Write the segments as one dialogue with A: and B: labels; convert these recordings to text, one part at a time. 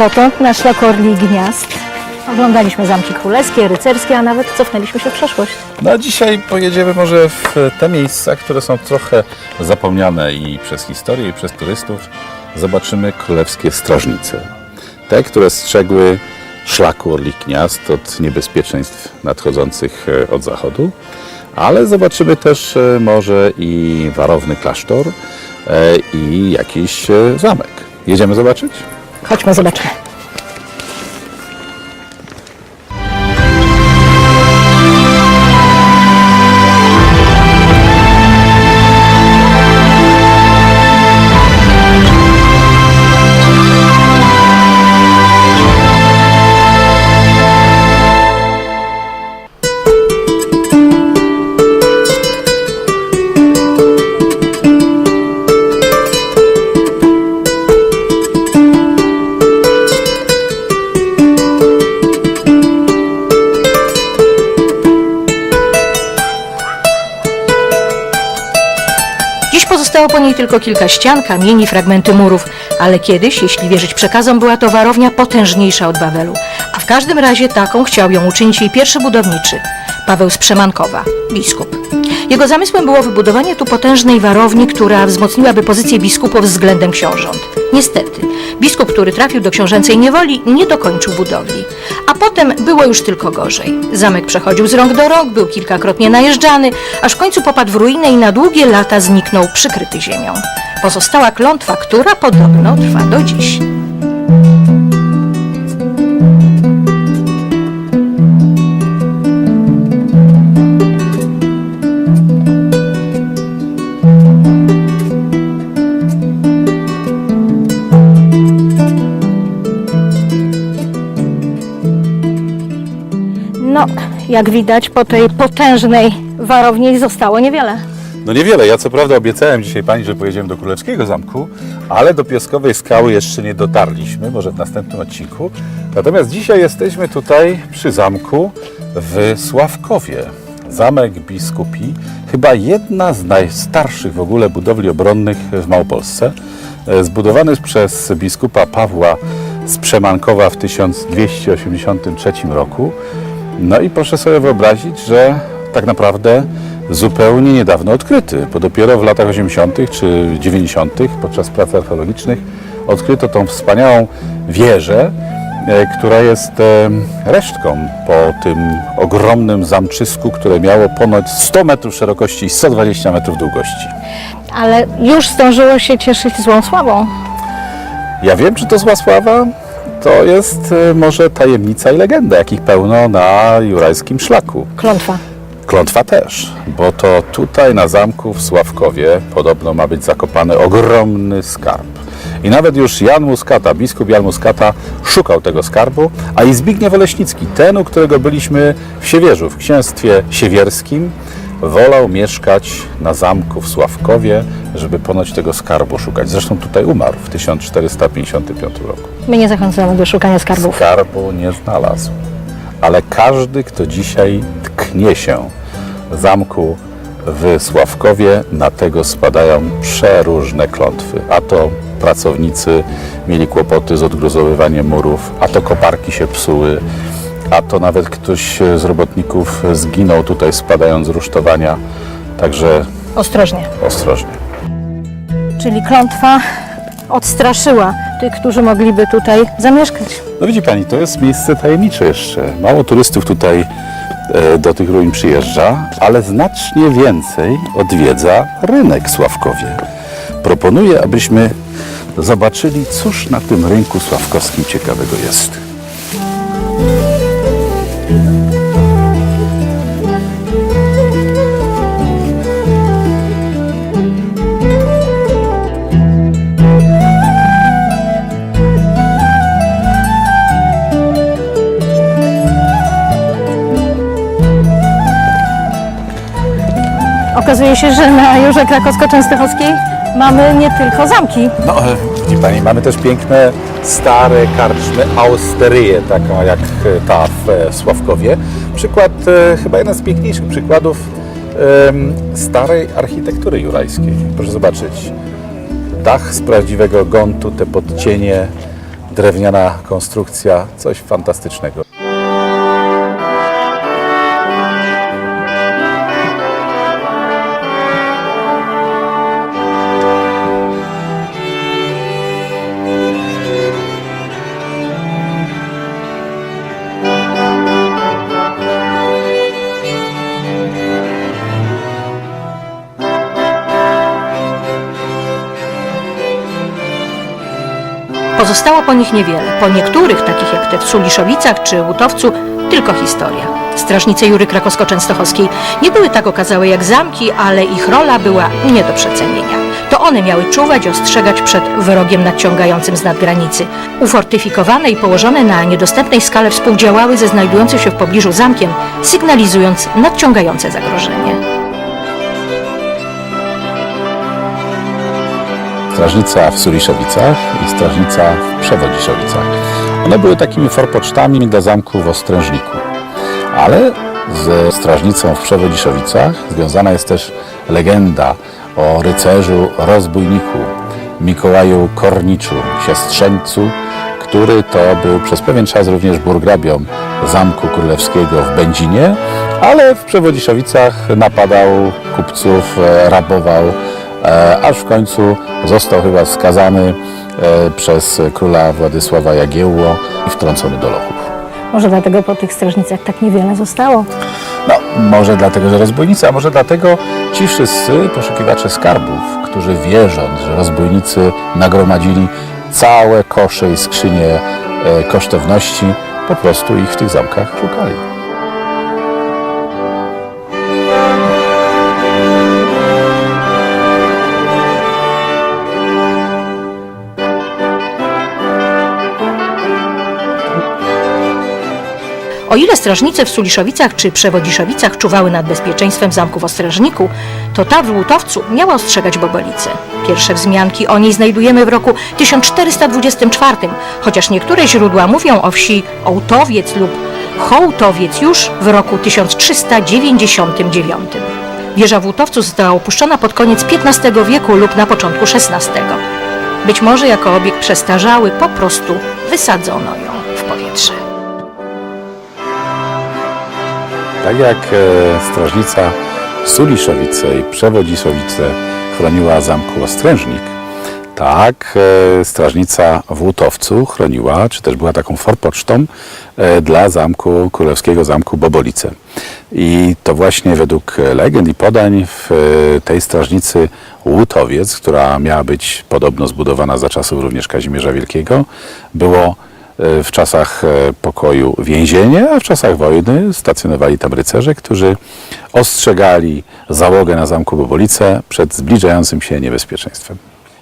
A: Dotąd na szlaku Orli i Gniazd oglądaliśmy zamki królewskie, rycerskie, a nawet cofnęliśmy się w przeszłość.
B: No a dzisiaj pojedziemy może w te miejsca, które są trochę zapomniane i przez historię, i przez turystów. Zobaczymy królewskie strażnice. Te, które strzegły szlaku Orlich Gniazd od niebezpieczeństw nadchodzących e, od zachodu. Ale zobaczymy też e, może i warowny klasztor e, i jakiś zamek. Jedziemy zobaczyć?
A: Chodźmy, zobaczymy. Pozostało po niej tylko kilka ścian, kamieni, fragmenty murów, ale kiedyś, jeśli wierzyć przekazom, była to warownia potężniejsza od Wawelu. A w każdym razie taką chciał ją uczynić jej pierwszy budowniczy, Paweł z Przemankowa, biskup. Jego zamysłem było wybudowanie tu potężnej warowni, która wzmocniłaby pozycję biskupów względem książąt. Niestety, biskup, który trafił do książęcej niewoli, nie dokończył budowli. A potem było już tylko gorzej. Zamek przechodził z rąk do rąk, był kilkakrotnie najeżdżany, aż w końcu popadł w ruinę i na długie lata zniknął przykryty ziemią. Pozostała klątwa, która podobno trwa do dziś. Jak widać, po tej potężnej warowni zostało niewiele.
B: No niewiele. Ja co prawda obiecałem dzisiaj pani, że pojedziemy do Królewskiego Zamku, ale do Pieskowej Skały jeszcze nie dotarliśmy, może w następnym odcinku. Natomiast dzisiaj jesteśmy tutaj przy zamku w Sławkowie. Zamek biskupi, chyba jedna z najstarszych w ogóle budowli obronnych w Małopolsce. E, Zbudowany przez biskupa Pawła z Przemankowa w 1283 roku. No i proszę sobie wyobrazić, że tak naprawdę zupełnie niedawno odkryty, bo dopiero w latach 80. czy 90. podczas prac archeologicznych odkryto tą wspaniałą wieżę, e, która jest e, resztką po tym ogromnym zamczysku, które miało ponad 100 metrów szerokości i 120 metrów długości.
A: Ale już zdążyło się cieszyć złą sławą.
B: Ja wiem, czy to zła sława? To jest e, może tajemnica i legenda, jakich pełno na jurajskim szlaku.
A: Klątwa.
B: Klątwa też, bo to tutaj na zamku w Sławkowie podobno ma być zakopany ogromny skarb. I nawet już Jan Muskata, biskup Jan Muskata szukał tego skarbu, a i Zbigniew Oleśnicki, ten, u którego byliśmy w Siewierzu, w księstwie siewierskim, wolał mieszkać na zamku w Sławkowie, żeby ponoć tego skarbu szukać. Zresztą tutaj umarł w 1455 roku.
A: My nie zachęcamy do szukania skarbów.
B: Skarbu nie znalazł. Ale każdy, kto dzisiaj tknie się zamku w Sławkowie, na tego spadają przeróżne klątwy. A to pracownicy mieli kłopoty z odgruzowywaniem murów, a to koparki się psuły, a to nawet ktoś z robotników zginął tutaj spadając z rusztowania. Także
A: Ostrożnie.
B: ostrożnie.
A: Czyli klątwa odstraszyła tych, którzy mogliby tutaj zamieszkać.
B: No widzi Pani, to jest miejsce tajemnicze jeszcze. Mało turystów tutaj e, do tych ruin przyjeżdża, ale znacznie więcej odwiedza rynek Sławkowie. Proponuję, abyśmy zobaczyli, cóż na tym rynku sławkowskim ciekawego jest.
A: Okazuje się, że na Jurze Krakowsko-Częstochowskiej mamy nie tylko zamki.
B: No, widzi Pani, mamy też piękne, stare karczmy, austeryje, taka jak e, ta w e, Sławkowie. Przykład, e, chyba jeden z piękniejszych przykładów starej architektury jurajskiej. Proszę zobaczyć, dach z prawdziwego gontu, te podcienie, drewniana konstrukcja, coś fantastycznego.
A: Pozostało po nich niewiele. Po niektórych, takich jak te w Suliszowicach czy Łutowcu, tylko historia. Strażnice Jury Krakowsko-Częstochowskiej nie były tak okazałe jak zamki, ale ich rola była nie do przecenienia. To one miały czuwać, ostrzegać przed wrogiem nadciągającym z nadgranicy. Ufortyfikowane i położone na niedostępnej skale współdziałały ze znajdującym się w pobliżu zamkiem, sygnalizując nadciągające zagrożenie.
B: Strażnica w Suliszowicach i strażnica w Przewodziszowicach. One były takimi forpocztami dla zamku w Ostrężniku. Ale ze strażnicą w Przewodziszowicach związana jest też legenda o rycerzu rozbójniku Mikołaju Korniczu, siostrzeńcu, który to był przez pewien czas również burgrabią Zamku Królewskiego w Będzinie, ale w Przewodziszowicach napadał kupców, e, rabował, aż w końcu został chyba skazany e, przez króla Władysława Jagiełło i wtrącony do lochów.
C: Może dlatego po tych strażnicach tak niewiele zostało.
B: No, może dlatego, że rozbójnicy, a może dlatego ci wszyscy poszukiwacze skarbów, którzy wierząc, że rozbójnicy nagromadzili całe kosze i skrzynie e, kosztowności, po prostu ich w tych zamkach szukali.
A: O ile strażnice w Suliszowicach czy Przewodziszowicach czuwały nad bezpieczeństwem zamku w Ostrężniku, to ta w Łutowcu miała ostrzegać Bobolicę. Pierwsze wzmianki o niej znajdujemy w roku 1424, chociaż niektóre źródła mówią o wsi Ołtowiec lub Hołtowiec już w roku 1399. Wieża w Łutowcu została opuszczona pod koniec XV wieku lub na początku XVI. Być może jako obiekt przestarzały po prostu wysadzono ją w powietrze.
B: Tak jak e, strażnica Suliszowice i Przewodziszowice chroniła zamku Ostrężnik, tak e, strażnica w Łutowcu chroniła, czy też była taką forpocztą e, dla zamku, królewskiego zamku Bobolice. I to właśnie według legend i podań w tej strażnicy Łutowiec, która miała być podobno zbudowana za czasów również Kazimierza Wielkiego, było w czasach e, pokoju więzienie, a w czasach wojny stacjonowali tam rycerze, którzy ostrzegali załogę na zamku Bobolice przed zbliżającym się niebezpieczeństwem.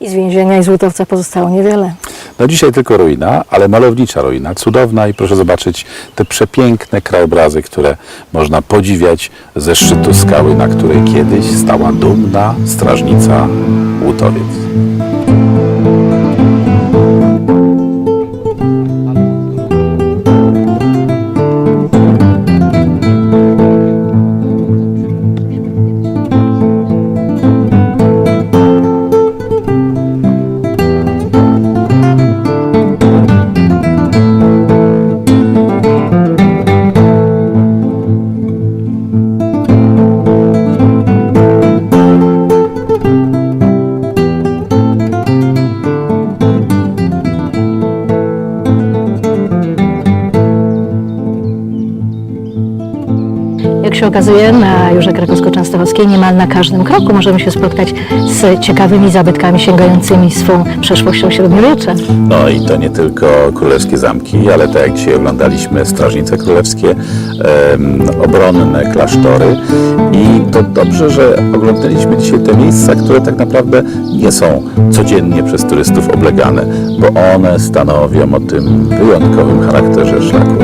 C: I z więzienia i z Łutowca pozostało niewiele.
B: No dzisiaj tylko ruina, ale malownicza ruina, cudowna i proszę zobaczyć te przepiękne krajobrazy, które można podziwiać ze szczytu skały, na której kiedyś stała dumna strażnica Łutowiec.
C: Się okazuje, na Jurze Krakowsko-Częstochowskiej niemal na każdym kroku możemy się spotkać z ciekawymi zabytkami sięgającymi swą przeszłością średniowiecza.
B: No i to nie tylko królewskie zamki, ale tak jak dzisiaj oglądaliśmy strażnice królewskie, em, obronne klasztory i to dobrze, że oglądaliśmy dzisiaj te miejsca, które tak naprawdę nie są codziennie przez turystów oblegane, bo one stanowią o tym wyjątkowym charakterze szlaku.